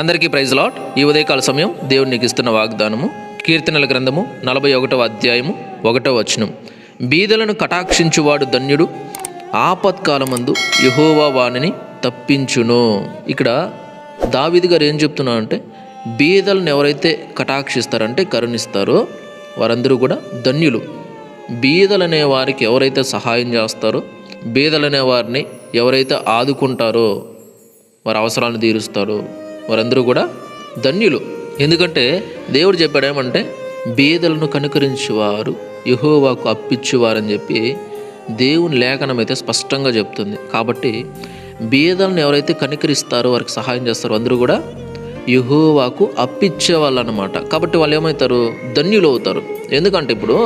అందరికీ praise lot ఈ ఉదయకాల సమయం దేవునికి ఇస్తున్న వాగ్దానము కీర్తనల గ్రంథము నలభై ఒకటవ అధ్యాయము ఒకటవ వచనం. బీదలను కటాక్షించువాడు ధన్యుడు ఆపత్కాలమందు యహోవా వాణిని తప్పించును. ఇక్కడ దావిది గారు ఏం చెప్తున్నారంటే బీదలను ఎవరైతే కటాక్షిస్తారంటే కరుణిస్తారో వారందరూ కూడా ధన్యులు. బీదలనే వారికి ఎవరైతే సహాయం చేస్తారో బీదలనే వారిని ఎవరైతే ఆదుకుంటారో వారి అవసరాలను తీరుస్తారు. వారందరూ కూడా ధన్యులు. ఎందుకంటే దేవుడు చెప్పాడు ఏమంటే బీదలను కనుకరించేవారు యహోవాకు అప్పిచ్చేవారని చెప్పి దేవుని లేఖనం అయితే స్పష్టంగా చెప్తుంది. కాబట్టి బీదలను ఎవరైతే కనికరిస్తారో వారికి సహాయం చేస్తారో అందరూ కూడా యహోవాకు అప్పిచ్చే వాళ్ళు అనమాట కాబట్టి వాళ్ళు ఏమవుతారు ధన్యులు అవుతారు ఎందుకంటే ఇప్పుడు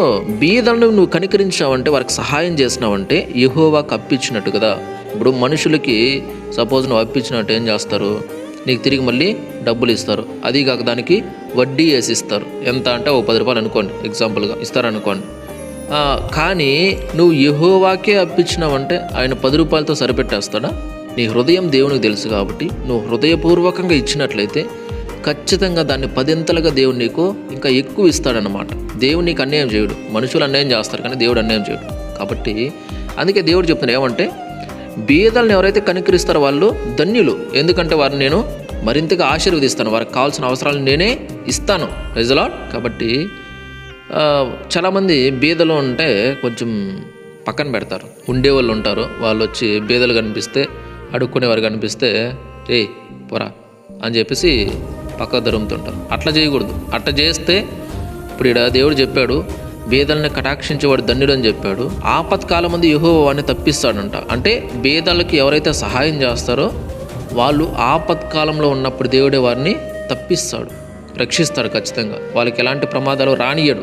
బీదలను నువ్వు కనికరించావంటే వారికి సహాయం చేసినావంటే యహోవాకు అప్పించినట్టు కదా. ఇప్పుడు మనుషులకి సపోజ్ నువ్వు అప్పించినట్టు ఏం చేస్తారు? నీకు తిరిగి మళ్ళీ డబ్బులు ఇస్తారు. అది కాక దానికి వడ్డీ వేసి ఇస్తారు. ఎంత అంటే ఓ పది రూపాయలు అనుకోండి ఎగ్జాంపుల్గా ఇస్తారనుకోండి. కానీ నువ్వు యహోవాకే అప్పించినావంటే ఆయన పది రూపాయలతో సరిపెట్టేస్తాడా? నీ హృదయం దేవునికి తెలుసు కాబట్టి నువ్వు హృదయపూర్వకంగా ఇచ్చినట్లయితే ఖచ్చితంగా దాన్ని పదింతలుగా దేవుడు నీకు ఇంకా ఎక్కువ ఇస్తాడనమాట దేవుడు నీకు అన్యాయం చేయడు. మనుషులు అన్యాయం చేస్తారు కానీ దేవుడు అన్యాయం చేయడు. కాబట్టి అందుకే దేవుడు చెప్తున్నాడు ఏమంటే బీదలను ఎవరైతే కనికరిస్తారో వాళ్ళు ధన్యులు. ఎందుకంటే వారిని నేను మరింతగా ఆశీర్వదిస్తాను. వారికి కావాల్సిన అవసరాలు నేనే ఇస్తాను. రిజలాట్ కాబట్టి చాలామంది బీదలు ఉంటే కొంచెం పక్కన పెడతారు. ఉండేవాళ్ళు ఉంటారు. వాళ్ళు వచ్చి బీదలు కనిపిస్తే అడుక్కునేవారు కనిపిస్తే ఏ పోరా అని చెప్పేసి పక్క దొరుకుతుంటారు అట్లా చేయకూడదు. అట్లా చేస్తే ఇప్పుడు ఇక్కడ దేవుడు చెప్పాడు బేదల్ని కటాక్షించేవాడు ధన్యుడు అని చెప్పాడు. ఆపత్కాలం మంది యహో వాడిని తప్పిస్తాడంట. అంటే బేదలకు ఎవరైతే సహాయం చేస్తారో వాళ్ళు ఆపత్కాలంలో ఉన్నప్పుడు దేవుడే వారిని తప్పిస్తాడు. రక్షిస్తాడు ఖచ్చితంగా. వాళ్ళకి ఎలాంటి ప్రమాదాలు రానియడు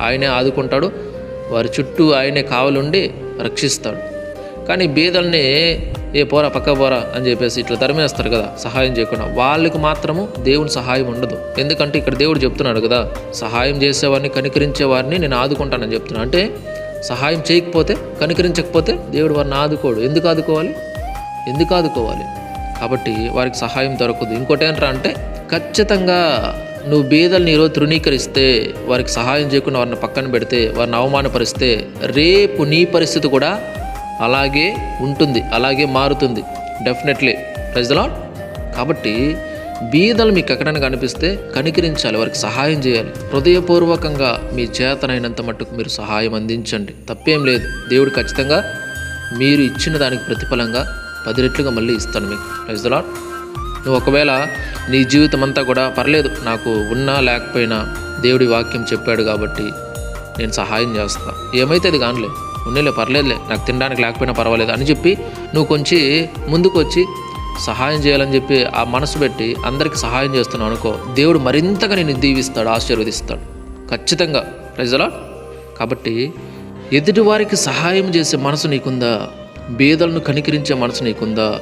ఆయనే ఆదుకుంటాడు. వారి చుట్టూ ఆయనే కావలుండి రక్షిస్తాడు. కానీ బీదల్ని ఏ పోరా పక్క పోరా అని చెప్పేసి ఇట్లా తరిమేస్తారు కదా సహాయం చేయకుండా. వాళ్ళకి మాత్రము దేవుని సహాయం ఉండదు. ఎందుకంటే ఇక్కడ దేవుడు చెప్తున్నాడు కదా సహాయం చేసేవారిని కనికరించే వారిని నేను ఆదుకుంటానని చెప్తున్నాను అంటే సహాయం చేయకపోతే కనికరించకపోతే దేవుడు వారిని ఆదుకోడు. ఎందుకు ఆదుకోవాలి? ఎందుకు ఆదుకోవాలి? కాబట్టి వారికి సహాయం దొరకదు. ఇంకోటి ఏంట్రా అంటే ఖచ్చితంగా నువ్వు బీదల్ని ఈరోజు తృణీకరిస్తే వారికి సహాయం చేయకుండా వారిని పక్కన పెడితే వారిని అవమానపరిస్తే రేపు నీ పరిస్థితి కూడా అలాగే ఉంటుంది అలాగే మారుతుంది. డెఫినెట్లీ ప్రజలాట్ కాబట్టి బీదలు మీకు ఎక్కడైనా కనిపిస్తే కనికరించాలి వారికి సహాయం చేయాలి. హృదయపూర్వకంగా మీ చేతనైనంత మట్టుకు మీరు సహాయం అందించండి. తప్పేం లేదు. దేవుడు ఖచ్చితంగా మీరు ఇచ్చిన దానికి ప్రతిఫలంగా పది రెట్లుగా మళ్ళీ ఇస్తాను మీకు. ప్రజలాట్ నువ్వు ఒకవేళ నీ జీవితం అంతా కూడా పర్లేదు నాకు ఉన్నా లేకపోయినా దేవుడి వాక్యం చెప్పాడు కాబట్టి నేను సహాయం చేస్తాను ఏమైతే అది కానలేదు ఉండేలే పర్లేదులే నాకు తినడానికి లేకపోయినా పర్వాలేదు అని చెప్పి నువ్వు కొంచెం ముందుకు వచ్చి సహాయం చేయాలని చెప్పి ఆ మనసు పెట్టి అందరికీ సహాయం చేస్తున్నావు అనుకో దేవుడు మరింతగా నేను దీవిస్తాడు ఆశీర్వదిస్తాడు. ఖచ్చితంగా. ప్రజలా కాబట్టి ఎదుటివారికి సహాయం చేసే మనసు నీకుందా? బీదలను కనికరించే మనసు నీకుందా?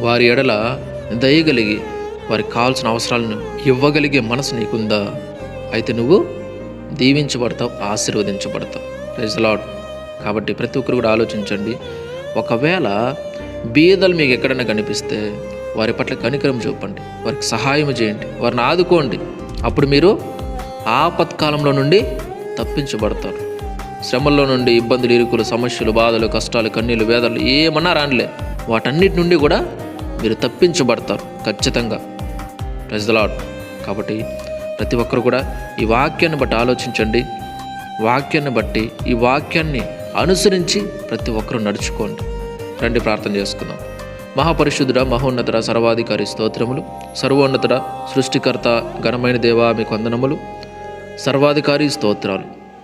వారి ఎడల దయగలిగి వారికి కావాల్సిన అవసరాలను ఇవ్వగలిగే మనసు నీకుందా? అయితే నువ్వు దీవించబడతావు ఆశీర్వదించబడతావు. ప్రజలాడు కాబట్టి ప్రతి ఒక్కరు కూడా ఆలోచించండి. ఒకవేళ బీదలు మీకు ఎక్కడైనా కనిపిస్తే వారి పట్ల కనికరం చూపండి. వారికి సహాయం చేయండి. వారిని ఆదుకోండి. అప్పుడు మీరు ఆపత్కాలంలో నుండి తప్పించబడతారు. శ్రమల్లో నుండి ఇబ్బందులు ఇరుకులు సమస్యలు బాధలు కష్టాలు కన్నీళ్ళు వేదలు ఏమన్నా రానిలే. వాటన్నిటి నుండి కూడా మీరు తప్పించబడతారు ఖచ్చితంగా. ప్రజలాడ్ కాబట్టి ప్రతి ఒక్కరు కూడా ఈ వాక్యాన్ని బట్టి ఆలోచించండి. వాక్యాన్ని బట్టి ఈ వాక్యాన్ని అనుసరించి ప్రతి ఒక్కరూ నడుచుకోండి. రండి ప్రార్థన చేసుకుందాం. మహాపరిశుద్ధుడ మహోన్నతుడ సర్వాధికారి స్తోత్రములు. సర్వోన్నతుడ సృష్టికర్త ఘనమైన దేవా మీకు వందనములు. సర్వాధికారి స్తోత్రాలు.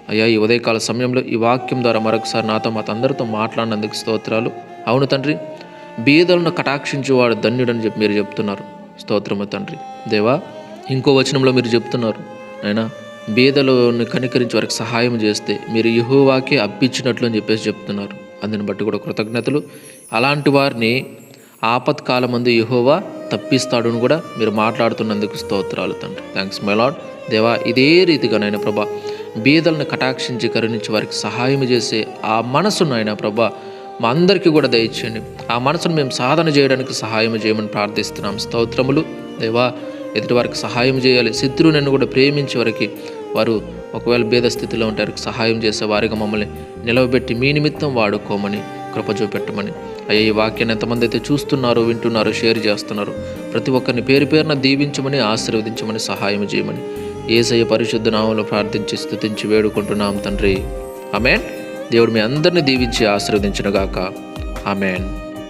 అయ్యా ఈ ఉదయకాల సమయంలో ఈ వాక్యం ద్వారా మరొకసారి నాతో మా అందరితో మాట్లాడినందుకు స్తోత్రాలు. అవును తండ్రి బీదలను కటాక్షించేవాడు ధన్యుడని చెప్పి మీరు చెప్తున్నారు. స్తోత్రము తండ్రి. దేవా ఇంకో వచనంలో మీరు చెప్తున్నారు. అయినా బీదలను కనికరించి వారికి సహాయం చేస్తే మీరు యహోవాకే అప్పించినట్లు అని చెప్పేసి చెప్తున్నారు. అందుని బట్టి కూడా కృతజ్ఞతలు. అలాంటి వారిని ఆపత్కాలం మందు యహోవా తప్పిస్తాడుని కూడా మీరు మాట్లాడుతున్నందుకు స్తోత్రాలు తండ్రి. థ్యాంక్స్ మై లాడ్ దేవా ఇదే రీతిగా నాయన ప్రభా బీదలను కటాక్షించి కరుణించి వారికి సహాయం చేసే ఆ మనసును ఆయన ప్రభా మా అందరికీ కూడా దయచేయండి. ఆ మనసును మేము సాధన చేయడానికి సహాయం చేయమని ప్రార్థిస్తున్నాం. స్తోత్రములు. దేవా ఎదుటి వారికి సహాయం చేయాలి. శత్రువులను కూడా ప్రేమించే వారికి వారు ఒకవేళ భేద స్థితిలో ఉంటారు సహాయం చేసే వారిగా మమ్మల్ని నిలవబెట్టి మీ నిమిత్తం వాడుకోమని కృప చూపెట్టమని. అయ్యా ఈ వాక్యాన్ని ఎంతమంది అయితే చూస్తున్నారో వింటున్నారో షేర్ చేస్తున్నారో ప్రతి ఒక్కరిని పేరు పేరున దీవించమని ఆశీర్వదించమని సహాయం చేయమని. ఏసయ్య పరిశుద్ధ నామంలో ప్రార్థించి స్థుతించి వేడుకుంటున్నాం తండ్రి. ఆమెన్. దేవుడు మీ అందరిని దీవించి ఆశీర్వదించినగాక. ఆమెన్.